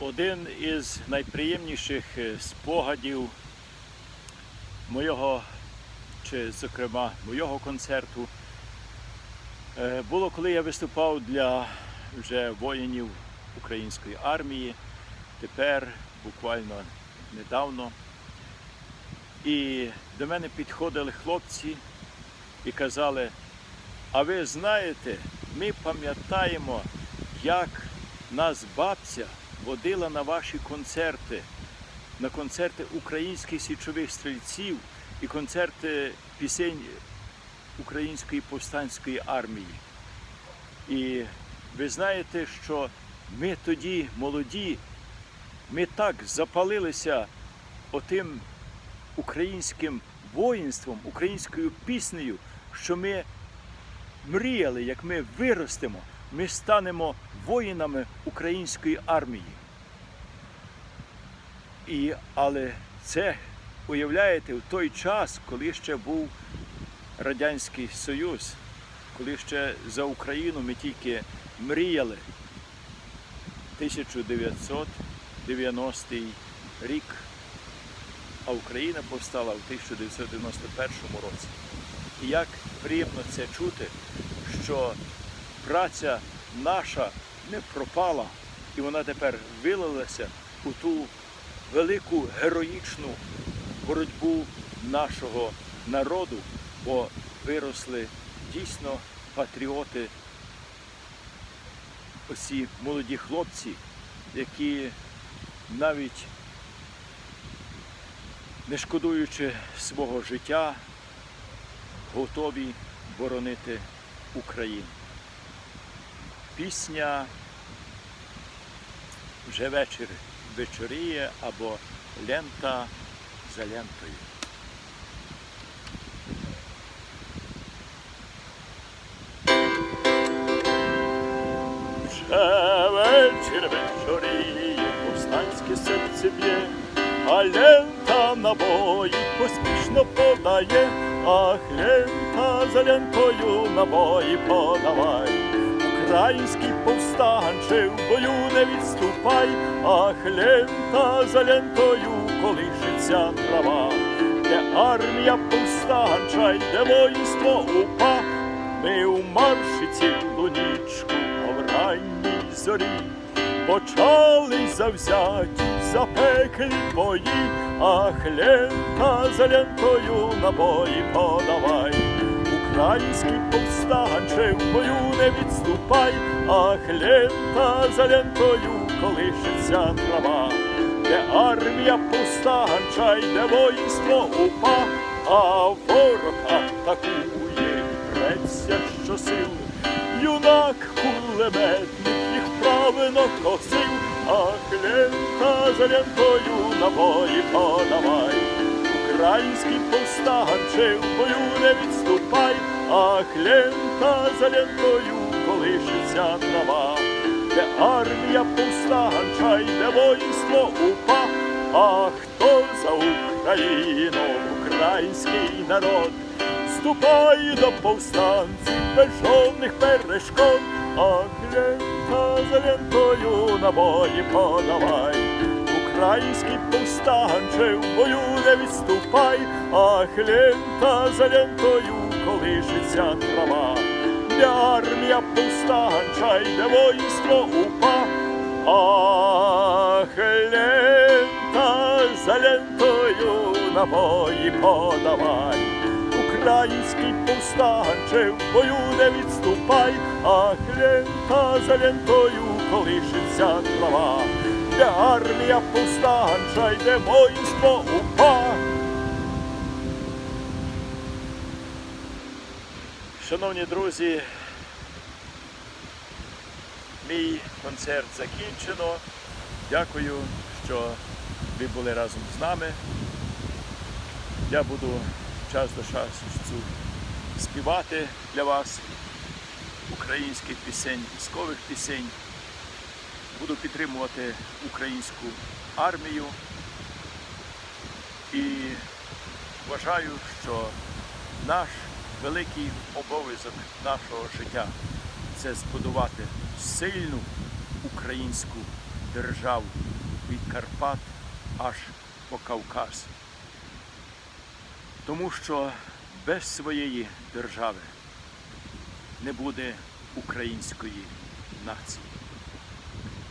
один із найприємніших е, спогадів моєго, чи, зокрема, моєго концерту е, було, коли я виступав для вже воїнів української армії. Тепер, буквально недавно. І до мене підходили хлопці і казали, а ви знаєте, ми пам'ятаємо, як нас бабця водила на ваші концерти, на концерти українських січових стрільців і концерти пісень Української повстанської армії. І ви знаєте, що ми тоді молоді, ми так запалилися отим українським воїнством, українською піснею, що ми мріяли, як ми виростемо, ми станемо воїнами української армії. І, але це, уявляєте, в той час, коли ще був Радянський Союз, коли ще за Україну ми тільки мріяли. 1990 рік, а Україна повстала в 1991 році. І як приємно це чути, що праця наша не пропала, і вона тепер вилилася у ту велику героїчну боротьбу нашого народу, бо виросли дійсно патріоти, оці молоді хлопці, які навіть не шкодуючи свого життя, готові боронити Україну. Пісня вже вечір вечоріє або лента за лентою. Вже вечір вечоріє, повстанське серце б'є, а лента набої поспішно подає, ах, лента за лентою набої подавай. Український повстанче в бою не відступай, ах, лента за лентою колишиться трава, де армія повстанча, йде воїнство упа, ми у марші цілу нічку, а ранній зорі почали завзяті запеклі бої, ах, лента за лентою набої подавай. Український повстанче в бою не відступай, ах, лента за лентою колишиться трава, де армія повстанча, йде воїнство упа, а ворог атакує преться щосил. Юнак кулеметник їх правильно косив, ах, лента за лентою набої подавай. Український повстанче в бою не відступай, ах, лента за лентою колишиться трава, де армія повстанча, йде воїнство упа, а хто за Україну, український народ, ступай до повстанців без жодних перешкод, ах, лента за лентою набої подавай. Український повстанче в бою не відступай, ах, лента за лентою колишиться трава, де армія повстанча, йде воїнство упа, ах, лента за лентою набої подавай. Український повстанче в бою не відступай, ах, лента за лентою колишиться трава де армія повстанча, йде воїнство упа. Шановні друзі, мій концерт закінчено. Дякую, що ви були разом з нами. Я буду час до часу співати для вас українських пісень, військових пісень буду підтримувати українську армію і вважаю, що наш великий обов'язок нашого життя це збудувати сильну українську держав від Карпат аж по Кавказ. Тому що без своєї держави не буде української нації.